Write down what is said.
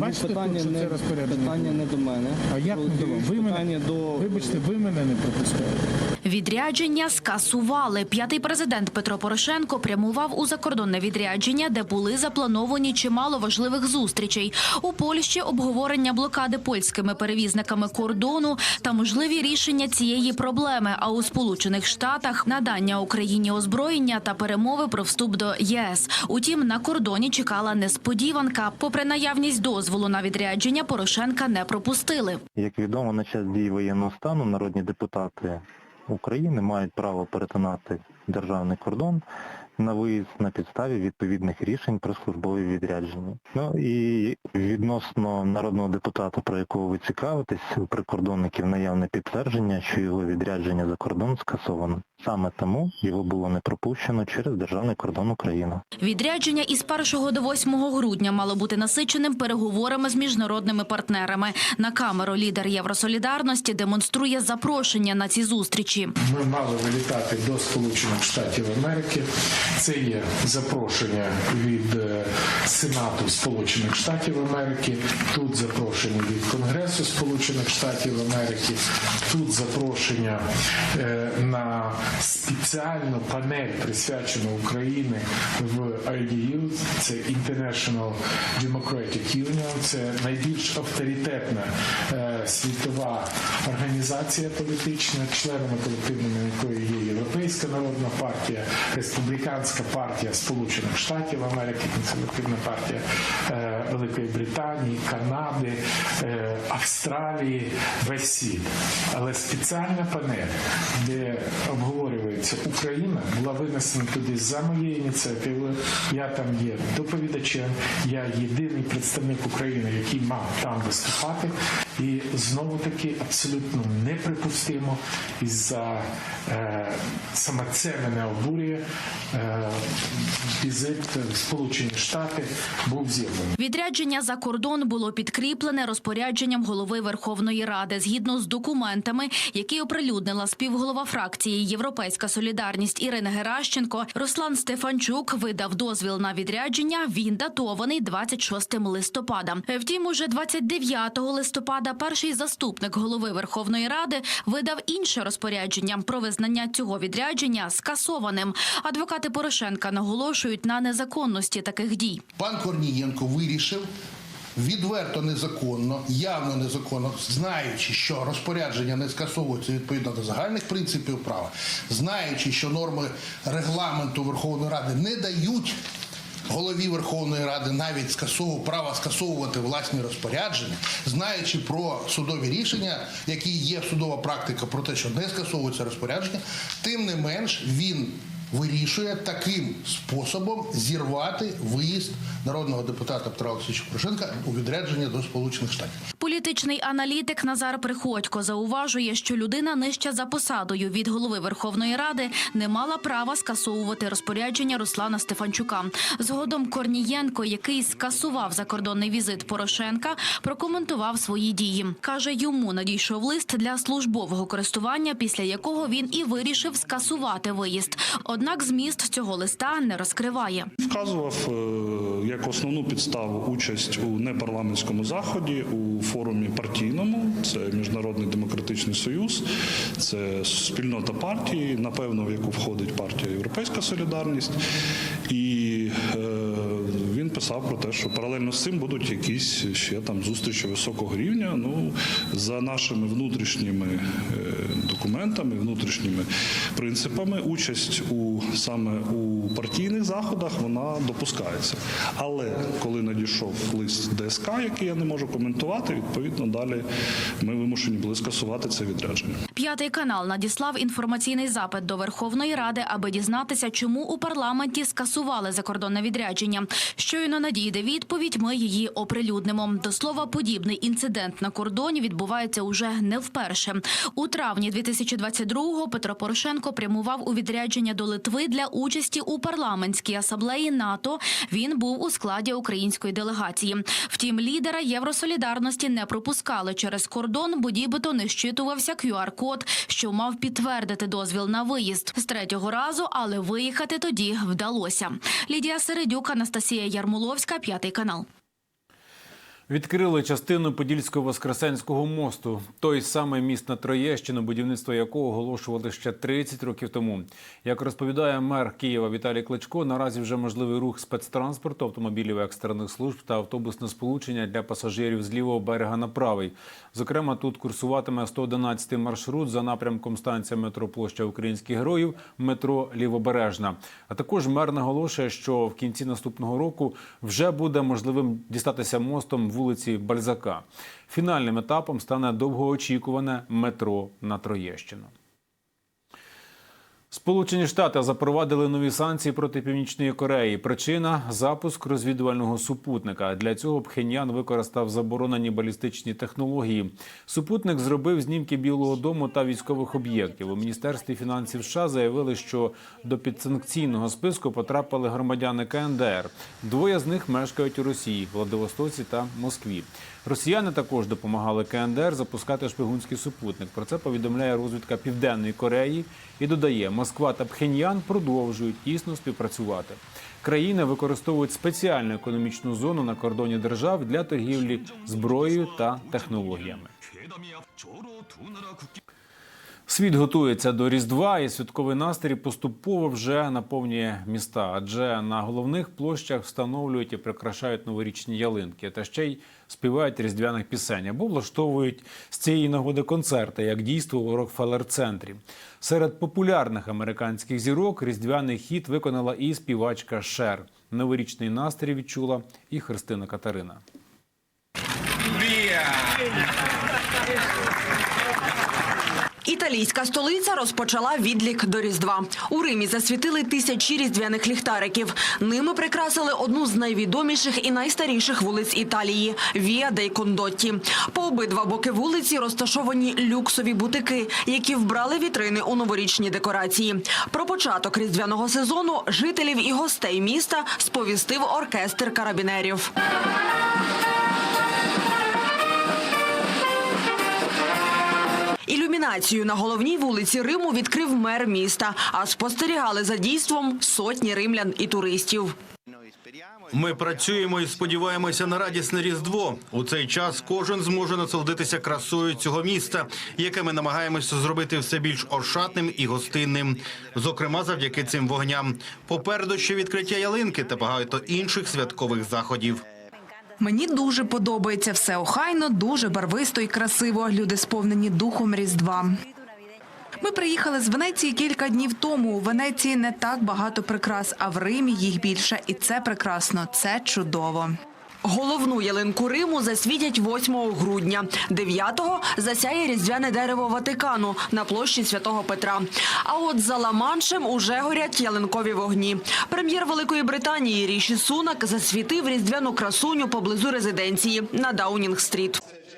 бачите, питання тут, не питання не до мене. А як не? Ви мене, питання до вибачте, ви мене не пропускаєте. Відрядження скасували. П'ятий президент Петро Порошенко прямував у закордонне відрядження, де були заплановані чимало важливих зустрічей. У Польщі обговорення блокади польськими перевізниками кордону та можливі рішення цієї проблеми. А у Сполучених Штатах надання Україні озброєння та перемови про вступ до ЄС. Утім, на кордоні чекала несподіванка. Попри наявність дозволу на відрядження, Порошенка не пропустили. Як відомо, на час дії воєнного стану народні депутати України мають право перетинати державний кордон на виїзд на підставі відповідних рішень про службові відрядження. Ну і відносно народного депутата, про якого ви цікавитесь, у прикордонників наявне підтвердження, що його відрядження за кордон скасовано. Саме тому його було не пропущено через державний кордон України. Відрядження із 1 до 8 грудня мало бути насиченим переговорами з міжнародними партнерами. На камеру лідер Євросолідарності демонструє запрошення на ці зустрічі. Ми мали вилітати до Сполучених Штатів Америки. Це є запрошення від е, Сенату Сполучених Штатів Америки. Тут запрошення від Конгресу Сполучених Штатів Америки. Тут запрошення е, на спеціальну панель, присвячену Україні в IDU. Це International Democratic Union. Це найбільш авторитетна е, світова організація політична, членами колективними якої є Європейська народна партія, Республіканська партія Сполучених Штатів Америки, консервативна партія е, Великої Британії, Канади, е, Австралії, весь світ. Але спеціальна панель, де обговорюється Україна, була винесена туди за моєю ініціативою. Я там є доповідачем, я єдиний представник України, який мав там виступати. І знову таки абсолютно неприпустимо і за е, саме це мене обурює. Е, візит в Сполучені Штати був зірваний. Відрядження за кордон було підкріплене розпорядженням голови Верховної Ради згідно з документами, які оприлюднила співголова фракції Європейська Солідарність Ірина Геращенко. Руслан Стефанчук видав дозвіл на відрядження. Він датований 26 листопада. Втім, уже 29 листопада перший заступник голови Верховної Ради видав інше розпорядження про визнання цього відрядження скасованим. Адвокати Порошенка наголошують на незаконності таких дій. Пан Корнієнко вирішив відверто незаконно, явно незаконно, знаючи, що розпорядження не скасовуються відповідно до загальних принципів права, знаючи, що норми регламенту Верховної Ради не дають. Голові Верховної Ради навіть скасову права скасовувати власні розпорядження, знаючи про судові рішення, які є судова практика про те, що не скасовуються розпорядження, тим не менш він вирішує таким способом зірвати виїзд народного депутата Петра Олексійовича Порошенка у відрядження до Сполучених Штатів. Політичний аналітик Назар Приходько зауважує, що людина нижча за посадою від голови Верховної Ради не мала права скасовувати розпорядження Руслана Стефанчука. Згодом Корнієнко, який скасував закордонний візит Порошенка, прокоментував свої дії. каже, йому надійшов лист для службового користування, після якого він і вирішив скасувати виїзд. Однак зміст цього листа не розкриває. Вказував е, як основну підставу участь у непарламентському заході у форумі партійному. Це Міжнародний демократичний союз, це спільнота партії, напевно, в яку входить партія Європейська Солідарність. І е, писав про те, що паралельно з цим будуть якісь ще там зустрічі високого рівня. Ну за нашими внутрішніми е, документами, внутрішніми принципами, участь у саме у партійних заходах вона допускається. Але коли надійшов лист ДСК, який я не можу коментувати, відповідно далі ми вимушені були скасувати це відрядження. П'ятий канал надіслав інформаційний запит до Верховної Ради, аби дізнатися, чому у парламенті скасували закордонне відрядження. Щойно надійде відповідь, ми її оприлюднимо. До слова, подібний інцидент на кордоні відбувається уже не вперше. У травні 2022-го Петро Порошенко прямував у відрядження до Литви для участі у парламентській асамблеї НАТО. Він був у складі української делегації. Втім, лідера Євросолідарності не пропускали через кордон, бо нібито не щитувався QR-код, що мав підтвердити дозвіл на виїзд з третього разу, але виїхати тоді вдалося. Лідія Середюк, Анастасія Ярмоловська, п'ятий канал. Відкрили частину Подільсько-Воскресенського мосту. Той самий міст на Троєщину, будівництво якого оголошували ще 30 років тому. Як розповідає мер Києва Віталій Кличко, наразі вже можливий рух спецтранспорту, автомобілів екстрених служб та автобусне сполучення для пасажирів з лівого берега на правий. Зокрема, тут курсуватиме 111 маршрут за напрямком станція метро Площа Українських Героїв, метро Лівобережна. А також мер наголошує, що в кінці наступного року вже буде можливим дістатися мостом вулиці Бальзака. Фінальним етапом стане довгоочікуване метро на Троєщину. Сполучені Штати запровадили нові санкції проти Північної Кореї. Причина запуск розвідувального супутника. Для цього Пхеньян використав заборонені балістичні технології. Супутник зробив знімки Білого Дому та військових об'єктів. У міністерстві фінансів США заявили, що до підсанкційного списку потрапили громадяни КНДР. Двоє з них мешкають у Росії, Владивостоці та Москві. Росіяни також допомагали КНДР запускати шпигунський супутник. Про це повідомляє розвідка Південної Кореї і додає, Москва та Пхеньян продовжують тісно співпрацювати. Країни використовують спеціальну економічну зону на кордоні держав для торгівлі зброєю та технологіями. Світ готується до Різдва, і святковий настрій поступово вже наповнює міста, адже на головних площах встановлюють і прикрашають новорічні ялинки, та ще й співають різдвяних пісень або влаштовують з цієї нагоди концерти, як дійство у Рокфеллер-центрі. Серед популярних американських зірок різдвяний хіт виконала і співачка Шер. Новорічний настрій відчула і Христина Катерина. Італійська столиця розпочала відлік до Різдва. У Римі засвітили тисячі різдвяних ліхтариків. Ними прикрасили одну з найвідоміших і найстаріших вулиць Італії – Віа дей Кондотті. По обидва боки вулиці розташовані люксові бутики, які вбрали вітрини у новорічні декорації. Про початок різдвяного сезону жителів і гостей міста сповістив оркестр карабінерів. Ілюмінацію на головній вулиці Риму відкрив мер міста, а спостерігали за дійством сотні римлян і туристів. Ми працюємо і сподіваємося на радісне різдво. У цей час кожен зможе насолодитися красою цього міста, яке ми намагаємося зробити все більш ошатним і гостинним. Зокрема, завдяки цим вогням. Попереду ще відкриття ялинки та багато інших святкових заходів. Мені дуже подобається все охайно, дуже барвисто і красиво. Люди сповнені духом Різдва. Ми приїхали з Венеції кілька днів тому. У Венеції не так багато прикрас, а в Римі їх більше. І це прекрасно, це чудово. Головну ялинку Риму засвітять 8 грудня. 9-го засяє різдвяне дерево Ватикану на площі Святого Петра. А от за Ла-Маншем уже горять ялинкові вогні. Прем'єр Великої Британії Ріші Сунак засвітив різдвяну красуню поблизу резиденції на Даунінг-стріт.